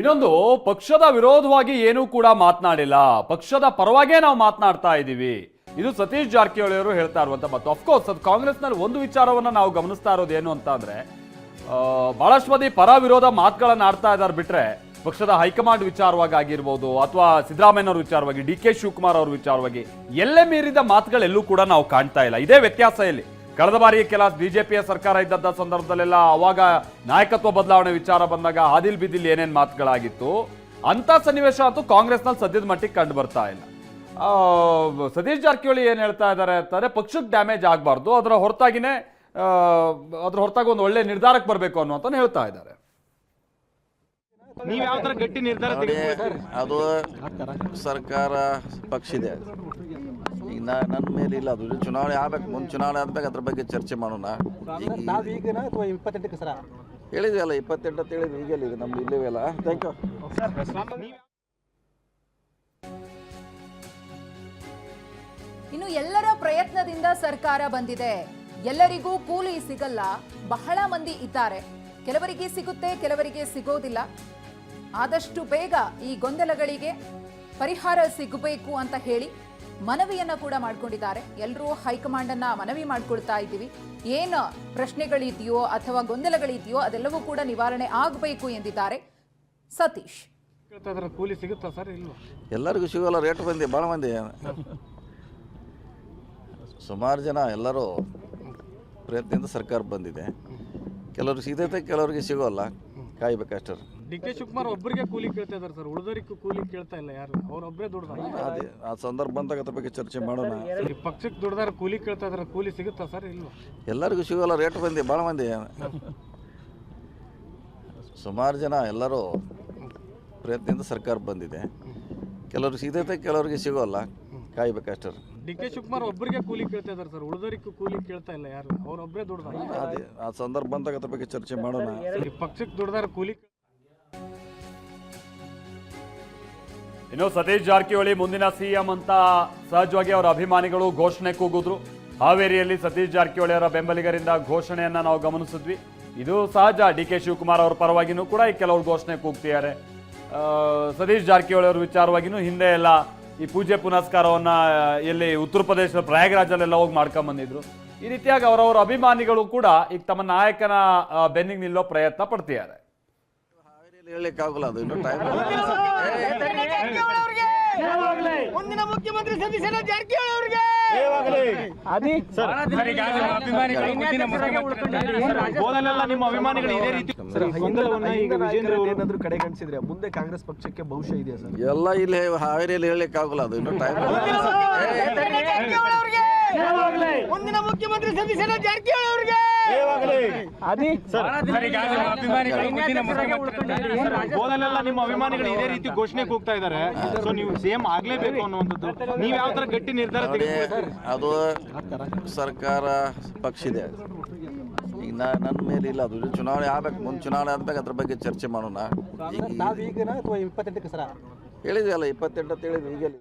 ಇನ್ನೊಂದು, ಪಕ್ಷದ ವಿರೋಧವಾಗಿ ಏನೂ ಕೂಡ ಮಾತನಾಡಿಲ್ಲ. ಪಕ್ಷದ ಪರವಾಗೇ ನಾವು ಮಾತನಾಡ್ತಾ ಇದ್ದೀವಿ ಇದು ಸತೀಶ್ ಜಾರಕಿಹೊಳಿ ಅವರು ಹೇಳ್ತಾ ಇರುವಂತ ಮತ್ತು ಅಫ್ಕೋರ್ಸ್ ಅದು ಕಾಂಗ್ರೆಸ್ನಲ್ಲಿ ಒಂದು ವಿಚಾರವನ್ನ ನಾವು ಗಮನಿಸ್ತಾ ಇರೋದು ಏನು ಅಂತ ಅಂದ್ರೆ ಬಹಳಷ್ಟು ಮಂದಿ ಪರ ವಿರೋಧ ಮಾತುಗಳನ್ನ ಆಡ್ತಾ ಇದ್ದಾರೆ ಬಿಟ್ರೆ, ಪಕ್ಷದ ಹೈಕಮಾಂಡ್ ವಿಚಾರವಾಗಿ ಆಗಿರ್ಬೋದು, ಅಥವಾ ಸಿದ್ದರಾಮಯ್ಯನವ್ರ ವಿಚಾರವಾಗಿ, ಡಿ ಕೆ ಶಿವಕುಮಾರ್ ಅವ್ರ ವಿಚಾರವಾಗಿ, ಎಲ್ಲೇ ಮೀರಿದ ಮಾತುಗಳೆಲ್ಲೂ ಕೂಡ ನಾವು ಕಾಣ್ತಾ ಇಲ್ಲ. ಇದೇ ವ್ಯತ್ಯಾಸ ಇಲ್ಲಿ. ಕಳೆದ ಬಾರಿ ಕೆಲ ಬಿಜೆಪಿಯ ಸರ್ಕಾರ ಇದ್ದಂಥ ಸಂದರ್ಭದಲ್ಲೆಲ್ಲ ಅವಾಗ ನಾಯಕತ್ವ ಬದಲಾವಣೆ ವಿಚಾರ ಬಂದಾಗ ಆದಿಲ್ ಬಿದಿಲ್ ಏನೇನು ಮಾತುಗಳಾಗಿತ್ತು ಅಂತ ಸನ್ನಿವೇಶ ಅಂತೂ ಕಾಂಗ್ರೆಸ್ನಲ್ಲಿ ಸದ್ಯದ ಮಟ್ಟಿಗೆ ಕಂಡು ಬರ್ತಾ ಇಲ್ಲ. ಆ, ಸತೀಶ್ ಜಾರಕಿಹೊಳಿ ಏನ್ ಹೇಳ್ತಾ ಇದ್ದಾರೆ ಅಂತಂದ್ರೆ ಪಕ್ಷಕ್ಕೆ ಡ್ಯಾಮೇಜ್ ಆಗಬಾರ್ದು ಅದರ ಹೊರತಾಗಿನೇ ಆ, ಅದ್ರ ಹೊರತಾಗಿ ಒಂದು ಒಳ್ಳೆ ನಿರ್ಧಾರಕ್ಕೆ ಬರಬೇಕು ಅನ್ನುವಂತ ಹೇಳ್ತಾ ಇದ್ದಾರೆ. ನೀವು ಯಾವ ತರ ಗಟ್ಟಿ ನಿರ್ಧಾರ ಅದು ಸರ್ಕಾರ ಪಕ್ಷ ಇದೆ. ನಾ ನನ್ನ ಮೇಲೆ ಇಲ್ಲ ಅದು. ಚುನಾವಣೆ ಆಗ್ಬೇಕು ಮುಂದೆ ಚುನಾವಣೆ ಆದ್ಮೇಲೆ ಅದ್ರ ಬಗ್ಗೆ ಚರ್ಚೆ ಮಾಡೋಣ. ಈಗ ನಾವು ಈಗಿನ ಅಥವಾ ಇಪ್ಪತ್ತೆಂಟಕ್ಕೆ ಸರ? ಹೇಳಿದ್ವಿ ಅಲ್ಲ ಇಪ್ಪತ್ತೆಂಟು ಅಂತ ಹೇಳಿದ್ವಿ ಈಗೆಲ್ಲ ಈಗ ನಮ್ದು ಇಲ್ಲವೇ ಅಲ್ಲ? ಥ್ಯಾಂಕ್ ಯು ಇನ್ನು ಎಲ್ಲರ ಪ್ರಯತ್ನದಿಂದ ಸರ್ಕಾರ ಬಂದಿದೆ. ಎಲ್ಲರಿಗೂ ಕೂಲಿ ಸಿಗಲ್ಲ ಬಹಳ ಮಂದಿ ಇದ್ದಾರೆ. ಕೆಲವರಿಗೆ ಸಿಗುತ್ತೆ ಕೆಲವರಿಗೆ ಸಿಗೋದಿಲ್ಲ. ಆದಷ್ಟು ಬೇಗ ಈ ಗೊಂದಲಗಳಿಗೆ ಪರಿಹಾರ ಸಿಗಬೇಕು ಅಂತ ಹೇಳಿ ಮನವಿಯನ್ನ ಕೂಡ ಮಾಡ್ಕೊಂಡಿದ್ದಾರೆ. ಎಲ್ಲರೂ ಹೈಕಮಾಂಡ್ ಅನ್ನ ಮನವಿ ಮಾಡ್ಕೊಳ್ತಾ ಇದ್ದೀವಿ. ಏನು ಪ್ರಶ್ನೆಗಳಿದೆಯೋ ಅಥವಾ ಗೊಂದಲಗಳಿದೆಯೋ ಅದೆಲ್ಲವೂ ಕೂಡ ನಿವಾರಣೆ ಆಗಬೇಕು ಎಂದಿದ್ದಾರೆ ಸತೀಶ್. ಕೂಲಿ ಸಿಗುತ್ತಾ ಸರ್ ಇಲ್ವಾ? ಎಲ್ಲರಿಗೂ ಸಿಗೋಲ್ಲ ರೇಟ್ ಬಂದಿ ಭಾಳ ಮಂದಿ. ಸುಮಾರು ಜನ ಎಲ್ಲರೂ ಪ್ರಯತ್ನದಿಂದ ಸರ್ಕಾರ ಬಂದಿದೆ. ಕೆಲವ್ರಿಗೆ ಸಿಗತೈತೆ ಕೆಲವರಿಗೆ ಸಿಗೋಲ್ಲ. ಕಾಯ್ಬೇಕಷ್ಟೇ ಡಿ ಕೆ ಶಿವಕುಮಾರ್ ಒಬ್ಬರಿಗೆ ಕೂಲಿ ಕೇಳ್ತಾ ಇದ್ದಾರೆ ಸರ್. ಉಳಿದವರಿಗೂ ಕೂಲಿ ಕೇಳ್ತಾ ಇಲ್ಲ ಯಾರು. ಅವ್ರೊಬ್ಬರೇ ದುಡ್ದಾರ. ಅದೇ. ಆ ಸಂದರ್ಭ ಬಂದಾಗ ಅದ್ರ ಬಗ್ಗೆ ಚರ್ಚೆ ಮಾಡೋಣ. ಈ ಪಕ್ಷಕ್ಕೆ ದುಡ್ದಾರ ಕೂಲಿ ಕೇಳ್ತಾ ಇದಾರೆ ಕೂಲಿ ಸಿಗುತ್ತಾ ಸರ್ ಇಲ್ಲ ಎಲ್ಲರಿಗೂ ಸಿಗೋಲ್ಲ ರೇಟ್ ಬಂದಿ ಭಾಳ ಮಂದಿ. ಸುಮಾರು ಜನ ಎಲ್ಲರೂ ಪ್ರಯತ್ನದಿಂದ ಸರ್ಕಾರ ಬಂದಿದೆ. ಕೆಲವ್ರಿಗೆ ಸಿಗತೈತೆ ಕೆಲವರಿಗೆ ಸಿಗೋಲ್ಲ. ಕಾಯ್ಬೇಕಷ್ಟೇ ಡಿ ಕೆ ಶಿವಕುಮಾರ್ ಒಬ್ಬರಿಗೆ ಕೂಲಿ ಕೇಳ್ತಾ ಇದ್ದಾರೆ ಸರ್. ಉಳಿದವರಿಗೂ ಕೂಲಿ ಕೇಳ್ತಾ ಇಲ್ಲ ಯಾರು? ಅವ್ರೊಬ್ಬರೇ ದುಡ್ದಾರ ಅದೇ ಆ ಸಂದರ್ಭ ಬಂದಾಗ ಅದ್ರ ಬಗ್ಗೆ ಚರ್ಚೆ ಮಾಡೋಣ. ಈ ಪಕ್ಷಕ್ಕೆ ದುಡ್ದಾರ ಕೂಲಿ ಇನ್ನು ಸತೀಶ್ ಜಾರಕಿಹೊಳಿ ಮುಂದಿನ ಸಿಎಂ ಅಂತ ಸಹಜವಾಗಿ ಅವರ ಅಭಿಮಾನಿಗಳು ಘೋಷಣೆ ಕೂಗಿದ್ರು. ಹಾವೇರಿಯಲ್ಲಿ ಸತೀಶ್ ಜಾರಕಿಹೊಳಿ ಅವರ ಬೆಂಬಲಿಗರಿಂದ ಘೋಷಣೆಯನ್ನ ನಾವು ಗಮನಿಸಿದ್ವಿ. ಇದು ಸಹಜ ಡಿ ಕೆ ಶಿವಕುಮಾರ್ ಅವ್ರ ಪರವಾಗಿನೂ ಕೂಡ ಈ ಕೆಲವರು ಘೋಷಣೆ ಕೂಗ್ತಿದ್ದಾರೆ. ಆ, ಸತೀಶ್ ಜಾರಕಿಹೊಳಿ ಅವ್ರ ವಿಚಾರವಾಗಿನೂ ಹಿಂದೆ ಎಲ್ಲ ಈ ಪೂಜೆ ಪುನಸ್ಕಾರವನ್ನ ಎಲ್ಲಿ ಉತ್ತರ ಪ್ರದೇಶದ ಪ್ರಯಾಗ್ರಾಜಲ್ಲೆಲ್ಲ ಹೋಗಿ ಮಾಡ್ಕೊಂಡ್ ಬಂದಿದ್ರು ಈ ರೀತಿಯಾಗಿ ಅವರವರ ಅಭಿಮಾನಿಗಳು ಕೂಡ ಈಗ ತಮ್ಮ ನಾಯಕನ ಬೆನ್ನಿಗೆ ನಿಲ್ಲೋ ಪ್ರಯತ್ನ ಪಡ್ತಿದ್ದಾರೆ ಹಾವೇರಿಯಲ್ಲಿ ಹೇಳಲಿಕ್ಕೆ ಆಗೋಲ್ಲ ಅದು ಇನ್ನೂ ಟೈಮ್ ಮುಂದಿನ ಮುಖ್ಯಮಂತ್ರಿ ಸತೀಶನ ಜಾರಕಿಹೊಳಿ ಅವರಿಗೆ? ನಿಮ್ಮ ಅಭಿಮಾನಿಗಳು ಇದೇ ರೀತಿ ಗೊಂದಲವನ್ನ ಈಗ ವಿಜೇಂದ್ರ ಅವರು ಏನಾದ್ರು ಕಡೆಗಣಿಸಿದ್ರೆ ಮುಂದೆ ಕಾಂಗ್ರೆಸ್ ಪಕ್ಷಕ್ಕೆ ಭವಿಷ್ಯ ಇದೆಯಾ ಸರ್? ಎಲ್ಲ ಇಲ್ಲಿ ಹಾವೇರಿಯಲ್ಲಿ ಹೇಳಲಿಕ್ಕೆ ಆಗೋಲ್ಲ ಅದು ಇನ್ನೂ ಟೈಮ್ ಮುಂದಿನ ಮುಖ್ಯಮಂತ್ರಿ ಸತೀಶನ ಜಾರಕಿಹೊಳಿ ಅವರಿಗೆ? ಹೋದಲ್ಲೆಲ್ಲ ನಿಮ್ಮ ಅಭಿಮಾನಿಗಳು ಇದೇ ರೀತಿ ಘೋಷಣೆ ಹೋಗ್ತಾ ಇದ್ದಾರೆ. ಸೊ ನೀವು ಸೇಮ್ ಆಗ್ಲೇಬೇಕು ಅನ್ನುವಂಥದ್ದು. ನೀವ್ ಯಾವ ತರ ಗಟ್ಟಿ ನಿರ್ಧಾರ ಅದು ಸರ್ಕಾರ ಪಕ್ಷ ಇದೆ. ಈಗ ನಾ ನನ್ನ ಮೇಲೆ ಇಲ್ಲ ಅದು ಚುನಾವಣೆ ಆಗ್ಬೇಕು ಮುಂದೆ ಚುನಾವಣೆ ಆದ್ಮೇಲೆ ಅದ್ರ ಬಗ್ಗೆ ಚರ್ಚೆ ಮಾಡೋಣ. ಈಗ ಹೇಳಿದ್ವಿ ಅಲ್ಲ ಇಪ್ಪತ್ತೆಂಟು ಅಂತ ಹೇಳಿದ್ವಿ ಈಗೆಲ್ಲ